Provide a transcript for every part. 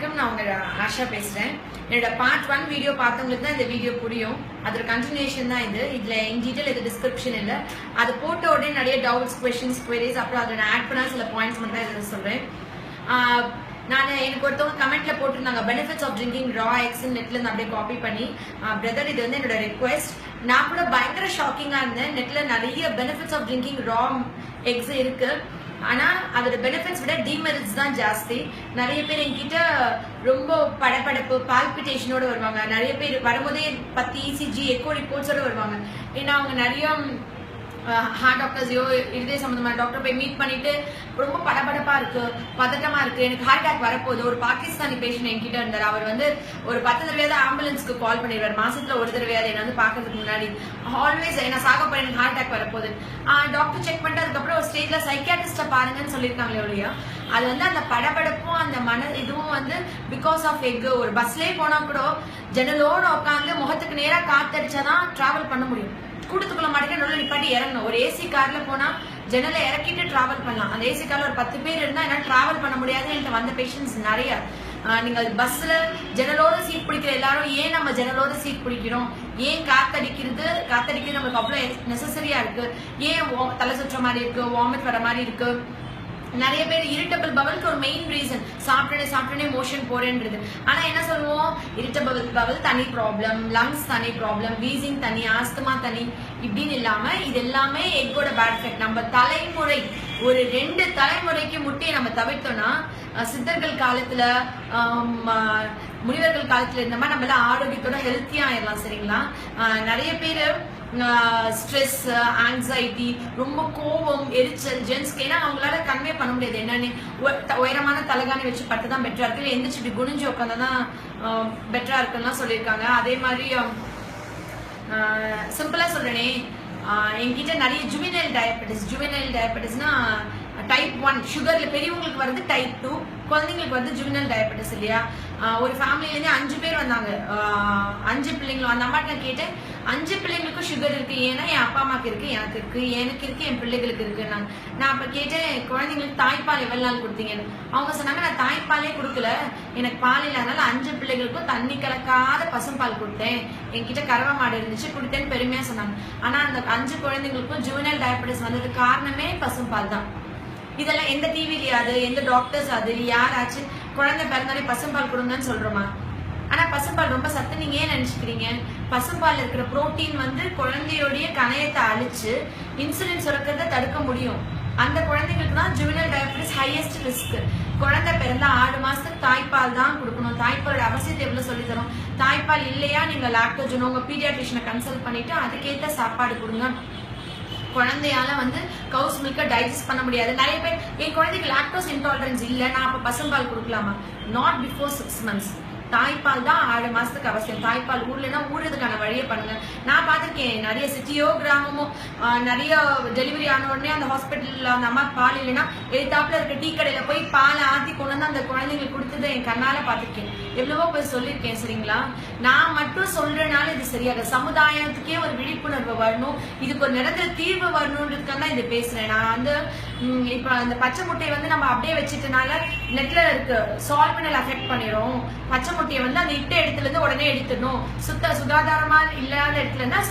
வணக்கம். நான் உங்க ஆஷா பேசுறேன். என்னோட பார்ட் ஒன் வீடியோ பார்த்தவங்களுக்கு தான் இந்த வீடியோ புரியும். அதோட கண்டினியூஷன் தான் இது. இதுல இன் டீட்டெயில் இது டிஸ்கிரிப்ஷன் இல்லை. அது போட்ட உடனே நிறைய டவுட்ஸ் கொஸ்டின்ஸ் குவரிஸ் அப்புறம் அதில் நான் ஆட் பண்ண சில பாயிண்ட்ஸ் மட்டும் தான் இதில் சொல்றேன். நான் எனக்கு ஒருத்தவங்க கமெண்ட்ல போட்டிருந்தாங்க benefits of drinking raw eggs நெட்ல இருந்து அப்படியே காப்பி பண்ணி. பிரதர் இது வந்து என்னோட ரெக்வெஸ்ட் நான் கூட பயங்கர ஷாக்கிங்கா இருந்தேன். நெட்ல நிறைய benefits of drinking raw eggs இருக்கு. ஆனா அதோட பெனிஃபிட்ஸ் விட டிமெரிட்ஸ் தான் ஜாஸ்தி. நிறைய பேர் என்கிட்ட ரொம்ப படபடப்பு பால்பிட்டேஷனோட வருவாங்க. நிறைய பேர் வரும்போதே பத்து இசிஜி எக்கோ ரிப்போர்ட்ஸோட வருவாங்க. ஏன்னா அவங்க நிறைய ஹார்ட் டாக்டர்ஸையோ இதே சம்மந்தமான டாக்டர் போய் மீட் பண்ணிட்டு ரொம்ப படபடப்பா இருக்கு பதட்டமா இருக்கு. எனக்கு ஹார்ட் அட்டாக் வரப்போகுது. ஒரு பாகிஸ்தானி பேஷண்ட் என்கிட்ட இருந்தார். அவர் வந்து ஒரு பத்து தடவையாவது ஆம்புலன்ஸ்க்கு கால் பண்ணிடுவார். மாசத்துல ஒரு தடவையாவது என்ன வந்து பாக்குறதுக்கு முன்னாடி. ஆல்வேஸ் என்ன சாக போறேன் எனக்கு ஹார்ட் அட்டாக் வரப்போகுது. டாக்டர் செக் பண்ணிட்டு அதுக்கப்புறம் ஒரு ஸ்டேஜ்ல சைக்கியாட்ரிஸ்ட பாருங்கன்னு சொல்லியிருக்காங்களே ஒழியா அது வந்து அந்த படபடப்பும் அந்த மன இதுவும் வந்து பிகாஸ் ஆஃப் எக் ஒரு பஸ்லேயே போனா கூட ஜன்னலோட உட்காந்து முகத்துக்கு நேராக காத்தடிச்சாதான் டிராவல் பண்ண முடியும். கூட்டத்துக்குள்ள மாட்டேங்க நல்லா நிப்பாட்டி இறங்கணும். ஒரு ஏசி கார்ல போனா ஜன்னலை இறக்கிட்டு டிராவல் பண்ணலாம். அந்த ஏசி கார்ல ஒரு பத்து பேர் இருந்தா என்னால டிராவல் பண்ண முடியாது. என்கிட்ட வந்த பேஷன்ஸ் நிறைய. நீங்கள் நீங்க பஸ்ல ஜன்னலோட சீட் பிடிக்கிற எல்லாரும் ஏன் நம்ம ஜன்னலோட சீட் பிடிக்கிறோம்? ஏன் காத்தடிக்கிறது? காத்தடிக்கிறது நம்மளுக்கு அவ்வளவு நெசசரியா இருக்கு. ஏன் தலை சுற்ற மாதிரி இருக்கு? வாமிட் வர மாதிரி இருக்கு? நிறைய பேர் இரிட்டபிள் பவலுக்கு ஒரு மெயின் ரீசன் சாப்பிட்டே சாப்பிட்டே மோஷன் போறேன்றது ஆனா என்ன சொல்லுவோம்? இரிட்டபிள் பவல் தனி ப்ராப்ளம் லங்ஸ் தனி ப்ராப்ளம் வீசிங் தனி ஆஸ்துமா தனி. இப்படின்னு இல்லாம இது எல்லாமே எக்கோட பேட் நம்ம தலைமுறை ஒரு ரெண்டு தலைமுறைக்கு முட்டையை நம்ம தவிர்த்தோம்னா சித்தர்கள் காலத்துல முனிவர்கள் காலத்துல இந்த மாதிரி நம்ம ஆரோக்கியத்தோட ஹெல்த்தியா ஆயிடலாம் சரிங்களா? நிறைய பேர் ஸ்ட்ரெஸ் ஆங்ஸைட்டி ரொம்ப கோபம் எரிச்சல் ஜென்ஸ்க்கு ஏன்னா அவங்களால கன்வே பண்ண முடியாது. என்னன்னு உயரமான தலகாணி வச்சு பட்டு தான் பெட்டரா இருக்கு. எந்திரிச்சுட்டு எந்திரிச்சு குனிஞ்சு உட்காந்து தான் பெட்டரா இருக்குன்னா சொல்லியிருக்காங்க. அதே மாதிரி சிம்பிளா சொல்றேனே. என்கிட்ட நிறைய ஜுவினல் டயபெட்டிஸ் ஜுவினல் டயபெட்டிஸ்னா டைப் ஒன் சுகர்ல பெரியவங்களுக்கு வருது டைப் டூ குழந்தைங்களுக்கு வந்து ஜுவினல் டயபெட்டிஸ் இல்லையா? ஒரு ஃபேமிலியிலேருந்து அஞ்சு பேர் வந்தாங்க. அஞ்சு பிள்ளைங்களும் அந்த அம்மாட்ட நான் கேட்டேன் அஞ்சு பிள்ளைங்களுக்கும் சுகர் இருக்கு ஏன்னா என் அப்பா அம்மாக்கு இருக்கு எனக்கு இருக்கு எனக்கு இருக்கு என் பிள்ளைகளுக்கு இருக்கு நான் நான் அப்ப கேட்டேன் குழந்தைங்களுக்கு தாய்ப்பால் எவ்வளவு நாள் கொடுத்தீங்கன்னு அவங்க சொன்னாங்க நான் தாய்ப்பாலே கொடுக்கல. எனக்கு பால் இல்லாதனால அஞ்சு பிள்ளைகளுக்கும் தண்ணி கலக்காத பசும்பால் கொடுத்தேன். என்கிட்ட கறவை மாடு இருந்துச்சு கொடுத்தேன்னு பெருமையா சொன்னாங்க. ஆனா அந்த அஞ்சு குழந்தைங்களுக்கும் ஜுவனல் டயபெட்டிஸ் வந்ததுக்கு காரணமே பசும்பால் தான். இதெல்லாம் எந்த டிவிலையாது எந்த டாக்டர்ஸ் அது யாராச்சும் குழந்தை பிறந்தாலே பசும்பால் கொடுங்கன்னு சொல்றோமா? ஆனா பசும்பால் ரொம்ப சத்து நீங்க ஏன் நினைச்சுக்கிறீங்க? பசும்பால் இருக்கிற புரோட்டீன் வந்து குழந்தையோடைய கணையத்தை அழிச்சு இன்சுலின் சுரக்கிறத தடுக்க முடியும். அந்த குழந்தைங்களுக்கு தான் ஜுவனல் டயபிட்டிஸ் ஹையஸ்ட் ரிஸ்க் குழந்தை பிறந்தா ஆறு மாசத்துக்கு தாய்ப்பால் தான் கொடுக்கணும். தாய்ப்பாலோட அவசியத்தை எவ்வளவு சொல்லி தரும்? தாய்ப்பால் இல்லையா? நீங்க லாக்டோஜன் உங்க பீடியாட்ரிஷனை கன்சல்ட் பண்ணிட்டு அதுக்கேற்ற சாப்பாடு கொடுங்க. குழந்தையால வந்து கவுஸ் மில்கை டைஜஸ்ட் பண்ண முடியாது. நிறைய பேர் என் குழந்தைக்கு லாக்டோஸ் இன்டாலரன்ஸ் இல்லை நான் அப்போ பசும்பால் கொடுக்கலாமா? நாட் பிஃபோர் சிக்ஸ் மந்த்ஸ் தாய்ப்பால் தான் ஆறு மாசத்துக்கு அவசியம். தாய்ப்பால் ஊர்லனா ஊறுறதுக்கான வழியை பண்ணுங்க. நான் பார்த்துருக்கேன் நிறைய சிட்டியோ கிராமமோ நிறைய டெலிவரி ஆன உடனே அந்த ஹாஸ்பிட்டலில் அந்த அம்மா பால் இல்லைன்னா எழுத்தாப்புல இருக்க டீ கடையில போய் பாலை ஆத்தி கொண்டு வந்து அந்த குழந்தைங்களுக்கு கொடுத்தது என் கண்ணால பார்த்துருக்கேன். எவ்வளவோ போய் சொல்லியிருக்கேன் சரிங்களா? நான் மட்டும் சொல்றதுனால இது சரியாக சமுதாயத்துக்கே ஒரு விழிப்புணர்வு வரணும். இதுக்கு ஒரு நிரந்தர தீர்வு வரணுன்றதுக்காக தான் இது பேசுறேன். நான் வந்து இப்போ இப்ப அந்த பச்சை முட்டையை வந்து நம்ம அப்படியே வச்சுட்டனால நெட்ல இருக்கு சால்மினல் அஃபெக்ட் பண்ணிடும் பச்சை முட்டையை வந்து அந்த இட்ட இடத்துல இருந்து உடனே எடுத்துடணும். சுத்த சுகாதாரமா இல்லாத இடத்துல இருந்தா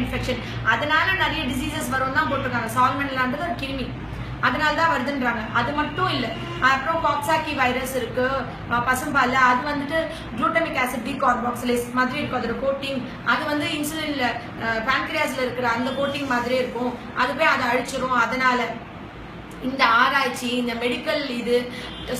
இன்ஃபெக்ஷன் அதனால நிறைய டிசீசஸ் வரும் தான் போட்டிருக்காங்க. சால்மனலான்றது ஒரு கிருமி. அதனால தான் வருதுன்றாங்க. அது மட்டும் இல்ல. அப்புறம் பாக்ஸாக்கி வைரஸ் இருக்கு. பசும்பால் அது வந்துட்டு குளூட்டமிக் ஆசிட் டி கார்பாக்சிலேஸ் மாதிரி இருக்கும். அதோட கோட்டிங் அது வந்து இன்சுலின்ல பேன்கிரியாஸ்ல இருக்கிற அந்த கோட்டிங் மாதிரி இருக்கும். அது போய் அதை அழிச்சிரும். அதனால இந்த ஆராய்ச்சி இந்த மெடிக்கல் இது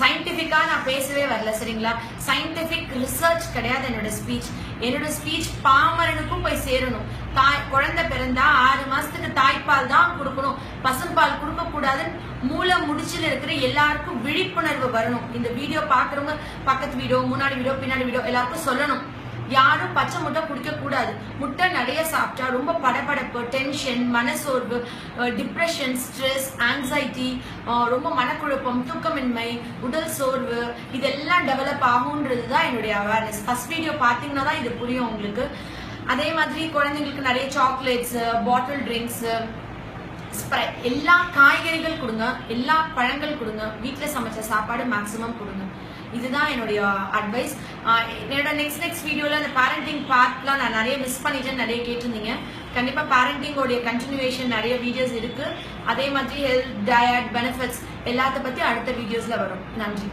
சயின்டிஃபிக்காக நான் பேசவே வரல சரிங்களா? சயின்டிஃபிக் ரிசர்ச் கிடையாது என்னோட ஸ்பீச் என்னோட ஸ்பீச் பாமரனுக்கும் போய் சேரணும். தாய் குழந்தை பிறந்தா ஆறு மாசத்துக்கு தாய்ப்பால் தான் கொடுக்கணும். பசும்பால் கொடுக்கக்கூடாதுன்னு மூளை முடிச்சில் இருக்கிற எல்லாருக்கும் விழிப்புணர்வு வரணும். இந்த வீடியோ பார்க்குறவங்க பக்கத்து வீடியோ முன்னாடி வீடியோ பின்னாடி வீடியோ எல்லாருக்கும் சொல்லணும். யாரும் பச்சை முட்டை குடிக்க கூடாது. முட்டை நிறைய சாப்பிட்டா ரொம்ப படபடப்பு டென்ஷன் மனசோர்வு டிப்ரெஷன் ஸ்ட்ரெஸ் ஆங்ஸைட்டி ரொம்ப மனக்குழப்பம் தூக்கமின்மை உடல் சோர்வு இதெல்லாம் டெவலப் ஆகுன்றது தான் என்னுடைய அவேர்னஸ் ஃபர்ஸ்ட் வீடியோ பார்த்தீங்கன்னா தான் இது புரியும் உங்களுக்கு. அதே மாதிரி குழந்தைங்களுக்கு நிறைய சாக்லேட்ஸ் பாட்டில் ட்ரிங்க்ஸ் எல்லா காய்கறிகள் கொடுங்க எல்லா பழங்கள் கொடுங்க வீட்டில் சமைச்ச சாப்பாடு மேக்ஸிமம் கொடுங்க. இதுதான் என்னுடைய அட்வைஸ் என்னோட நெக்ஸ்ட் நெக்ஸ்ட் வீடியோவில் அந்த பேரண்டிங் பார்ட்லாம் நான் நிறைய மிஸ் பண்ணிட்டேன் நிறைய கேட்டிருந்தீங்க. கண்டிப்பாக பேரண்டிங்கோடைய கண்டினியூவேஷன் நிறைய வீடியோஸ் இருக்குது அதே மாதிரி ஹெல்த் டயட் பெனிஃபிட்ஸ் எல்லாத்த பற்றி அடுத்த வீடியோஸில் வரும். நன்றி.